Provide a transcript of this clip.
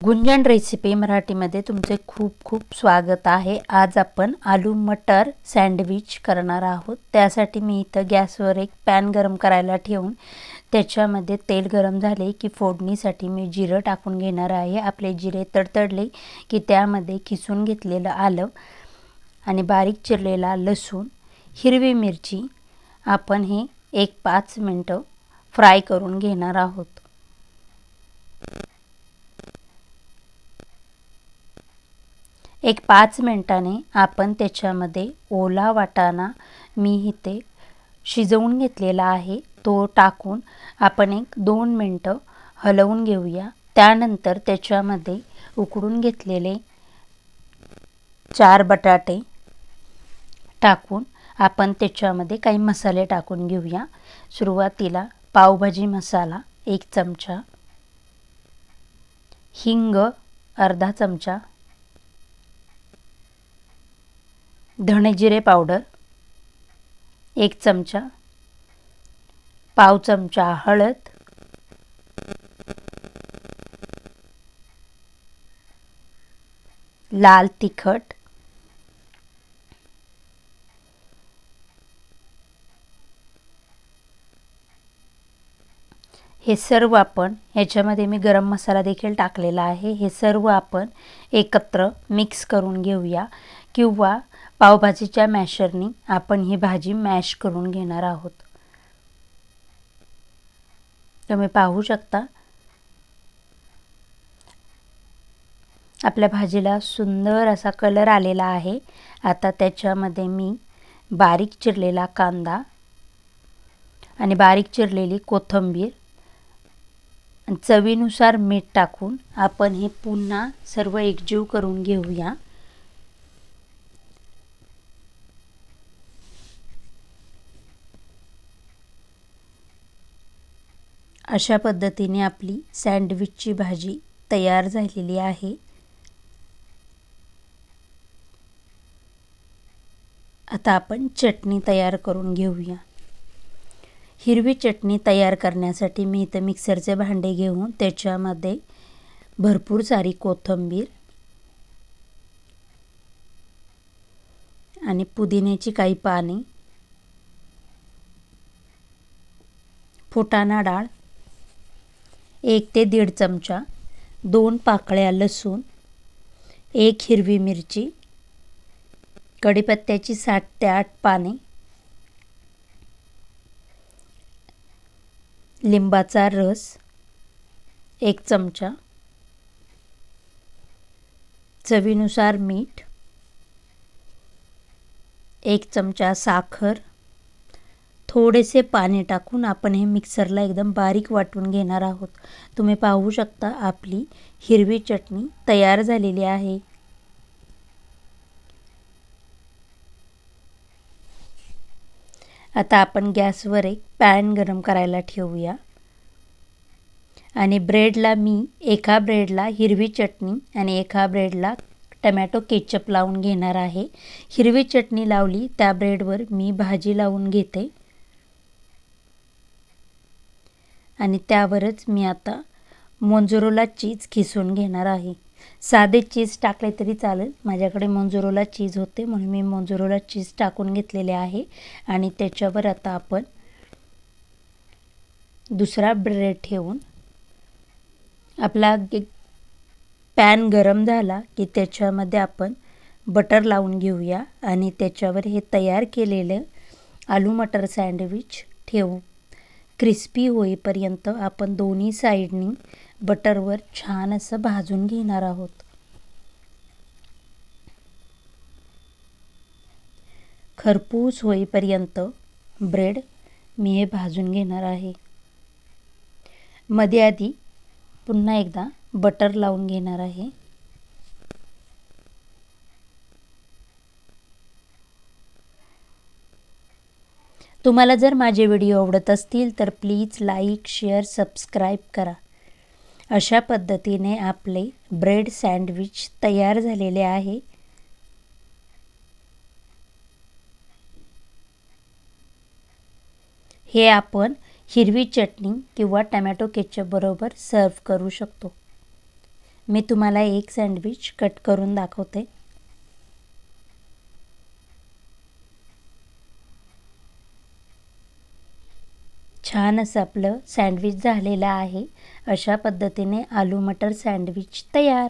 गुंजन recipe मराठीमध्ये तुमचे खूप खूप स्वागत आहे. आज आपण आलू मटर सँडविच करणार आहोत. त्यासाठी मी इथं गॅसवर एक पॅन गरम करायला ठेवून त्याच्यामध्ये तेल गरम झाले की फोडणीसाठी मी जिरं टाकून घेणार आहे. आपले जिरे तडतडले की त्यामध्ये किसून घेतलेलं आलं आणि बारीक चिरलेला लसूण हिरवी मिरची आपण हे एक पाच मिनटं फ्राय करून घेणार आहोत. एक पाच मिनटाने आपण त्याच्यामध्ये ओला वाटाणा मी इथे शिजवून घेतलेला आहे. तो टाकून आपण एक दोन मिनटं हलवून घेऊया. त्यानंतर त्याच्यामध्ये उकडून घेतलेले चार बटाटे टाकून आपण त्याच्यामध्ये काही मसाले टाकून घेऊया. सुरुवातीला पावभाजी मसाला एक चमचा हिंग अर्धा चमचा धणेजिरे पावडर एक चमचा पाव चमचा हळद लाल तिखट हे सर्व आपण ह्याच्यामध्ये मी गरम मसाला देखील टाकलेला आहे. हे सर्व आपण एकत्र मिक्स करून घेऊया. किंवा पावभाजीच्या मॅशरनी आपण ही भाजी मॅश करून घेणार आहोत. तुम्ही पाहू शकता. आपल्या भाजीला सुंदर असा कलर आलेला आहे. आता त्याच्यामध्ये मी बारीक चिरलेला कांदा आणि बारीक चिरलेली कोथिंबीर चवीनुसार मीठ टाकून आपण हे पुन्हा सर्व एकजीव करून घेऊया. अशा पद्धतीने आपली सँडविचची भाजी तयार झालेली आहे. आता आपण चटणी तयार करून घेऊया. हिरवी चटणी तयार करण्यासाठी मी इथं मिक्सरचे भांडे घेऊन त्याच्यामध्ये भरपूर सारी कोथिंबीर आणि पुदिन्याची काही पाने फुटाणा डाळ एक ते दीड चमचा दोन पाकळ्या लसूण एक हिरवी मिरची कढीपत्त्याची सात ते आठ पाने लिंबाचा रस एक चमचा चवीनुसार मीठ एक चमचा साखर थोडेसे पाणी टाकून आपण हे मिक्सरला एकदम बारीक वाटून घेणार आहोत. तुम्ही पाहू शकता आपली हिरवी चटणी तयार झालेली आहे. आता आपण गॅसवर एक पॅन गरम करायला ठेवूया. आणि ब्रेडला मी एका ब्रेडला हिरवी चटणी आणि एका ब्रेडला टमॅटो केचप लावून घेणार आहे. हिरवी चटणी लावली त्या ब्रेडवर मी भाजी लावून घेते. आणि त्यावरच मी आता मोंजोरोला चीज खिसून घेणार आहे. साधे चीज टाकले तरी चालेल. माझ्याकडे मोंजोरोला चीज होते म्हणून मी मोंजोरोला चीज टाकून घेतलेले आहे. आणि त्याच्यावर आता आपण दुसरा ब्रेड ठेवून आपला पॅन गरम झाला की त्याच्यामध्ये आपण बटर लावून घेऊया. आणि त्याच्यावर हे तयार केलेलं आलू मटर सँडविच ठेवू. क्रिस्पी होईपर्यंत आपण दोन्ही साईडनी बटरवर छान असं भाजून घेणार आहोत. खरपूस होईपर्यंत ब्रेड मी हे भाजून घेणार आहे. मध्ये आधी पुन्हा एकदा बटर लावून घेणार आहे. तुम्हाला जर माझे व्हिडिओ आवडत असतील तर प्लीज लाईक शेअर सबस्क्राईब करा. अशा पद्धतीने आपले ब्रेड सँडविच तयार झालेले आहे. हे आपण हिरवी चटणी किंवा टमॅटो केचपबरोबर सर्व करू शकतो. मी तुम्हाला एक सँडविच कट करून दाखवते. छान असं आपलं सँडविच झालेलं आहे. अशा पद्धतीने आलू मटर सँडविच तयार.